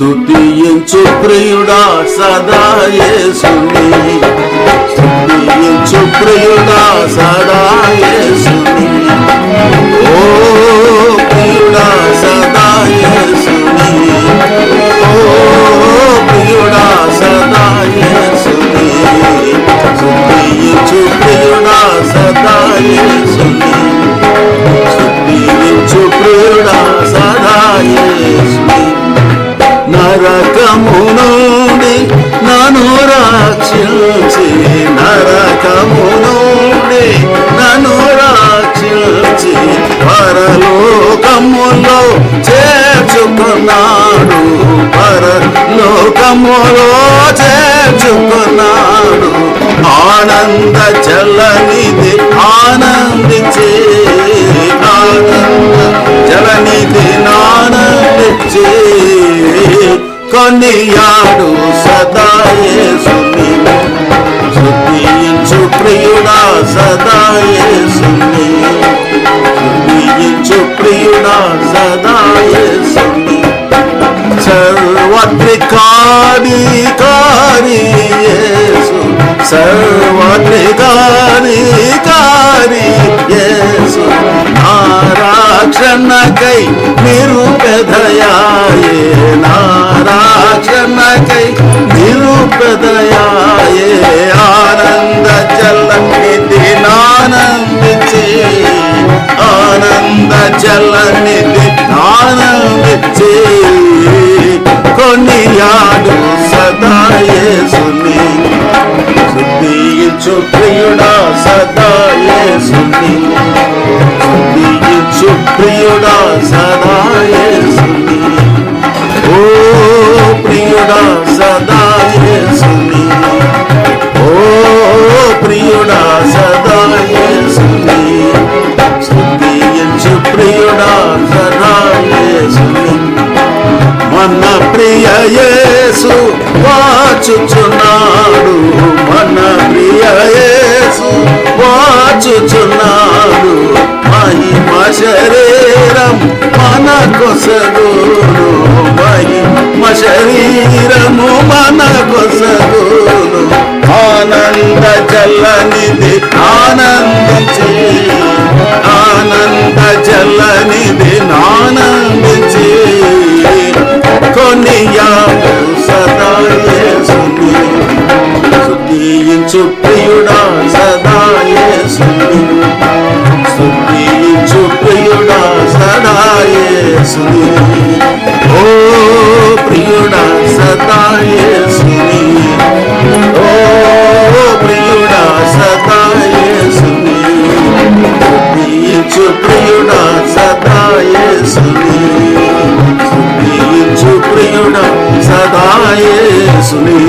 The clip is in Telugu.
స్థుతించు ప్రియుడా సదా యేసుని. స్తుతించు ప్రియుడా సదా యేసుని. రక్షించి నరకము నుండి నన్ను రక్షించి పరలోకములో చేర్చుకున్నాడు పరలోకములో చేర్చుకున్నాడు. ఆనంద చల్లనిది ఆనందించే కొనియాడు సదా యేసుని. శుద్ధించు ప్రియుడా సదా యేసుని. శుద్ధించు ప్రియుడా సదా యేసుని. సర్వత్రికారి కారి యేసు. సర్వత్రికారి కారి యేసు నారాక్షణకై నిరుపెదయాయే నారాక్షణకై నిరుపదయాయే ఆనంద చల్లని దినానందించి. ఆనంద చల్లని దినానందించి. కొనియాడు సదాయే సుని శుద్ధించు ప్రియుడా సదాయే సుని శుద్ధించు ప్రియుడా సదాయే సుని వాచుచున్నాడు మన ప్రియసు వాచుచున్నాడు మహిమ శరీరం మన కొసగును. మహిమ శరీరము మన కొసగును. ఆనంద చల్లనిది ఆనంద ప్రియుడా సదా యేసుని. స్తుతించు ప్రియుడా సదా యేసుని ఓ ప్రియుడా సదా యేసుని. ఓ ప్రియుడా సదా యేసుని స్తుతించు ప్రియుడా సదా యేసుని స్తుతించు ప్రియుడా సదా యేసుని.